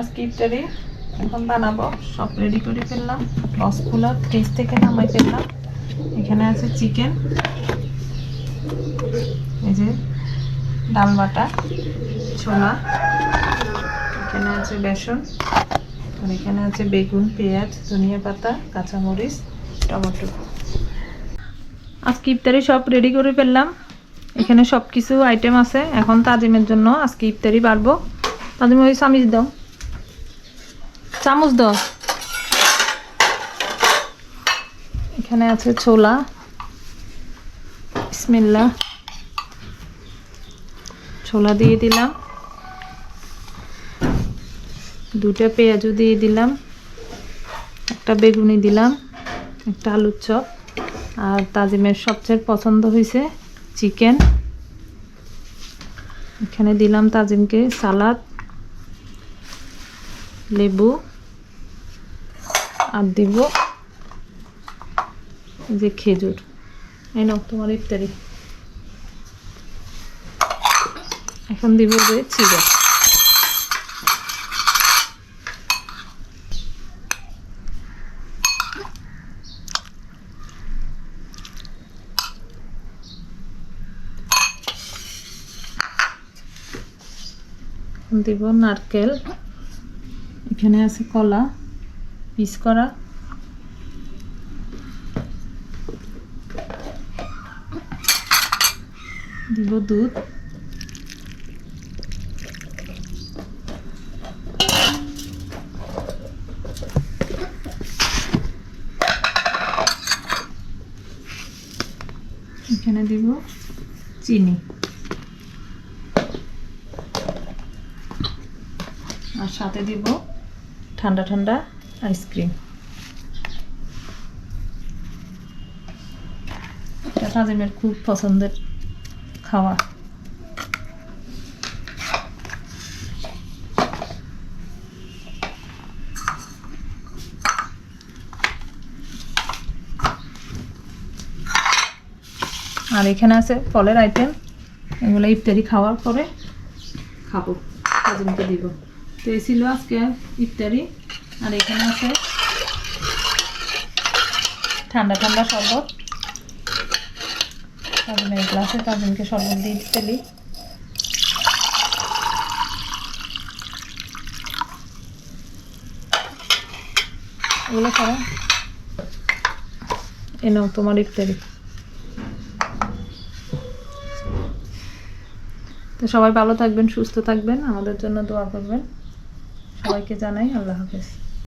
আজকে ইফতারি এখন বানাবো। সব রেডি করে ফেললাম। রসগুলো ফ্রিজ থেকে নামাই ফেললাম। এখানে আছে চিকেন এই যে ডাল বাটা, ছোলা। এখানে আছে বেসন। আর এখানে আছে বেগুন, পেঁয়াজ, ধনিয়া পাতা, কাঁচামরিচ, টমেটো। আজকে ইফতারি সব রেডি করে ফেললাম। এখানে সব কিছু আইটেম আছে। এখন তাজিমের জন্য আজকে ইফতারি বাড়বো। তাজিম ওই চামিচ দাও। চামচ দাও। এখানে আছে ছোলা। বিসমিল্লা। ছোলা দিয়ে দিলাম। দুটা পেঁয়াজও দিয়ে দিলাম। একটা বেগুনি দিলাম। একটা আলুর চপ। আর তাজিমের সবচেয়ে পছন্দ হয়েছে চিকেন। এখানে দিলাম তাজিমকে সালাদ, লেবু। আর দিব। যে খেজুর। এই নাও, তোমার ইফতারি। এখন দিব যে চিড়ে। দিব নারকেল। এখানে আছে কলা। পিস করা। দিব দুধ। এখানে দিব চিনি। আর সাথে দিব ঠান্ডা ঠান্ডা আইসক্রিম এটা খুব পছন্দের খাওয়া। আর এখানে আছে ফলের আইটেম এগুলো ইফতারি খাওয়ার পরে খাব দিব। তো এই ছিল আজকে ইফতারি। আর এখানে আছে ঠান্ডা ঠান্ডা শরবত। তাজিমের গ্লাসে তাজিমকে শরবত দিয়ে ফেলি এগুলো খাওয়া এ তোমার ইফতারি। তো সবাই ভালো থাকবেন, সুস্থ থাকবেন, আমাদের জন্য দোয়া করবেন। সবাইকে জানাই আল্লাহ হাফেজ।